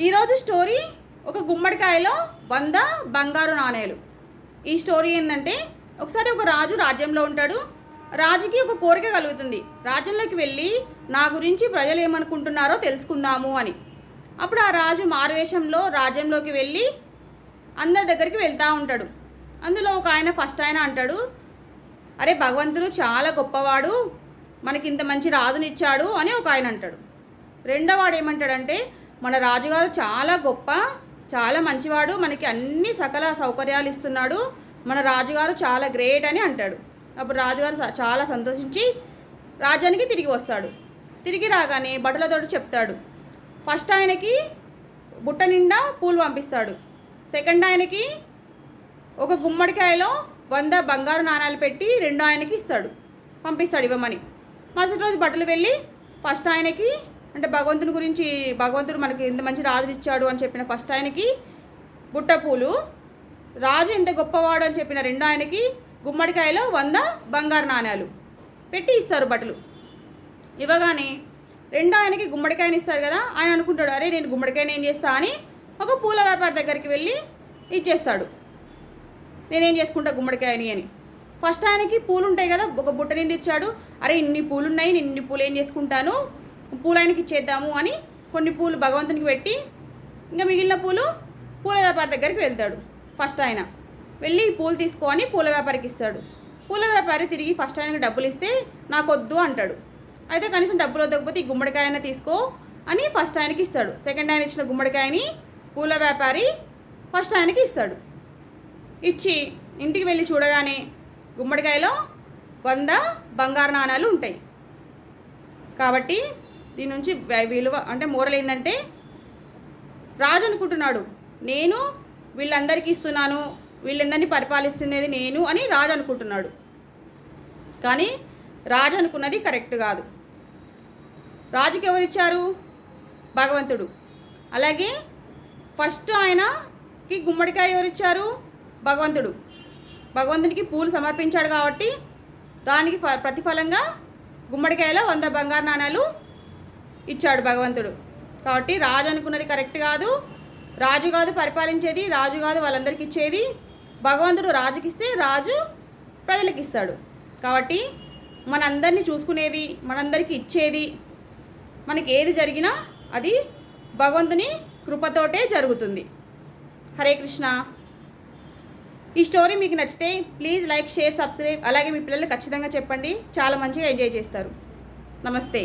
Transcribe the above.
ఈరోజు స్టోరీ ఒక గుమ్మడికాయలో వంద బంగారు నాణేలు. ఈ స్టోరీ ఏంటంటే ఒకసారి ఒక రాజు రాజ్యంలో ఉంటాడు. రాజుకి ఒక కోరిక కలుగుతుంది. రాజ్యంలోకి వెళ్ళి నా గురించి ప్రజలు ఏమనుకుంటున్నారో తెలుసుకుందాము అని. అప్పుడు ఆ రాజు మారువేషంలో రాజ్యంలోకి వెళ్ళి అందరి దగ్గరికి వెళ్తూ ఉంటాడు. అందులో ఒక ఆయన ఫస్ట్ ఆయన అంటాడు అరే భగవంతుడు చాలా గొప్పవాడు. మనకి ఇంత మంచి రాజునిచ్చాడు అని ఒక ఆయన అంటాడు. రెండోవాడు ఏమంటాడంటే మన రాజుగారు చాలా గొప్ప చాలా మంచివాడు మనకి అన్ని సకల సౌకర్యాలు ఇస్తున్నాడు మన రాజుగారు చాలా గ్రేట్ అని అంటాడు. అప్పుడు రాజుగారు స- చాలా సంతోషించి రాజ్యానికి తిరిగి వస్తాడు. తిరిగి రాగానే బట్టలతోడు చెప్తాడు. ఫస్ట్ ఆయనకి బుట్ట నిండా పూలు పంపిస్తాడు. సెకండ్ ఆయనకి ఒక గుమ్మడికాయలో వంద బంగారు నాణాలు పెట్టి రెండో ఆయనకి ఇస్తాడు. పంపిస్తాడు ఇవ్వమని. మరుసటి రోజు బట్టలు వెళ్ళి ఫస్ట్ ఆయనకి అంటే భగవంతుని గురించి భగవంతుడు మనకి ఇంత మంచి రాజుని ఇచ్చాడు అని చెప్పిన ఫస్ట్ ఆయనకి బుట్ట పూలు రాజు ఎంత గొప్పవాడు అని చెప్పిన రెండో ఆయనకి గుమ్మడికాయలో వంద బంగారు నాణ్యాలు పెట్టి ఇస్తారు బట్టలు. ఇవ్వగానే రెండో ఆయనకి గుమ్మడికాయని ఇస్తారు కదా ఆయన అనుకుంటాడు అరే నేను గుమ్మడికాయని ఏం చేస్తా? అని ఒక పూల వ్యాపారి దగ్గరికి వెళ్ళి ఇచ్చేస్తాడు. నేనేం చేసుకుంటా గుమ్మడికాయని? అని. ఫస్ట్ ఆయనకి పూలు ఉంటాయి కదా ఒక బుట్ట నిండి ఇచ్చాడు అరే ఇన్ని పూలు ఉన్నాయి నేను ఇన్ని పూలు ఏం చేసుకుంటాను? పూలైనకి ఆయనకి ఇచ్చేద్దాము అని కొన్ని పూలు భగవంతునికి పెట్టి ఇంకా మిగిలిన పూలు పూల వ్యాపారి దగ్గరికి వెళ్తాడు. ఫస్ట్ ఆయన వెళ్ళి పూలు తీసుకొని పూల వ్యాపారికి ఇస్తాడు. పూల వ్యాపారి తిరిగి ఫస్ట్ ఆయనకి డబ్బులు ఇస్తే నాకు వద్దు అంటాడు. అయితే కనీసం డబ్బులు వద్దకపోతే ఈ గుమ్మడికాయన తీసుకో అని ఫస్ట్ ఆయనకి ఇస్తాడు. సెకండ్ ఆయన ఇచ్చిన గుమ్మడికాయని పూల వ్యాపారి ఫస్ట్ ఆయనకి ఇస్తాడు. ఇచ్చి ఇంటికి వెళ్ళి చూడగానే గుమ్మడికాయలో వంద బంగారు నాణాలు ఉంటాయి. కాబట్టి దీని నుంచి విలువ అంటే మోరల్ ఏంటంటే రాజు అనుకుంటున్నాడు నేను వీళ్ళందరికీ ఇస్తున్నాను వీళ్ళందరినీ పరిపాలిస్తున్నది నేను అని రాజు అనుకుంటున్నాడు. కానీ రాజు అనుకున్నది కరెక్ట్ కాదు. రాజుకి ఎవరిచ్చారు భగవంతుడు. అలాగే ఫస్ట్ ఆయనకి గుమ్మడికాయ ఎవరిచ్చారు భగవంతుడు. భగవంతునికి పూలు సమర్పించాడు కాబట్టి దానికి ప్రతిఫలంగా గుమ్మడికాయలో వంద బంగారు నాణాలు ఇచ్చాడు భగవంతుడు. కాబట్టి రాజు అనుకున్నది కరెక్ట్ కాదు. రాజు కాదు పరిపాలించేది రాజు కాదు వాళ్ళందరికీ ఇచ్చేది. భగవంతుడు రాజుకిస్తే రాజు ప్రజలకు ఇస్తాడు కాబట్టి మనందరినీ చూసుకునేది మనందరికీ ఇచ్చేది మనకి ఏది జరిగినా అది భగవంతుని కృపతోటే జరుగుతుంది. హరే కృష్ణ. ఈ స్టోరీ మీకు నచ్చితే ప్లీజ్ లైక్ షేర్ సబ్స్క్రైబ్. అలాగే మీ పిల్లలు ఖచ్చితంగా చెప్పండి. చాలా మంచిగా ఎంజాయ్ చేస్తారు. నమస్తే.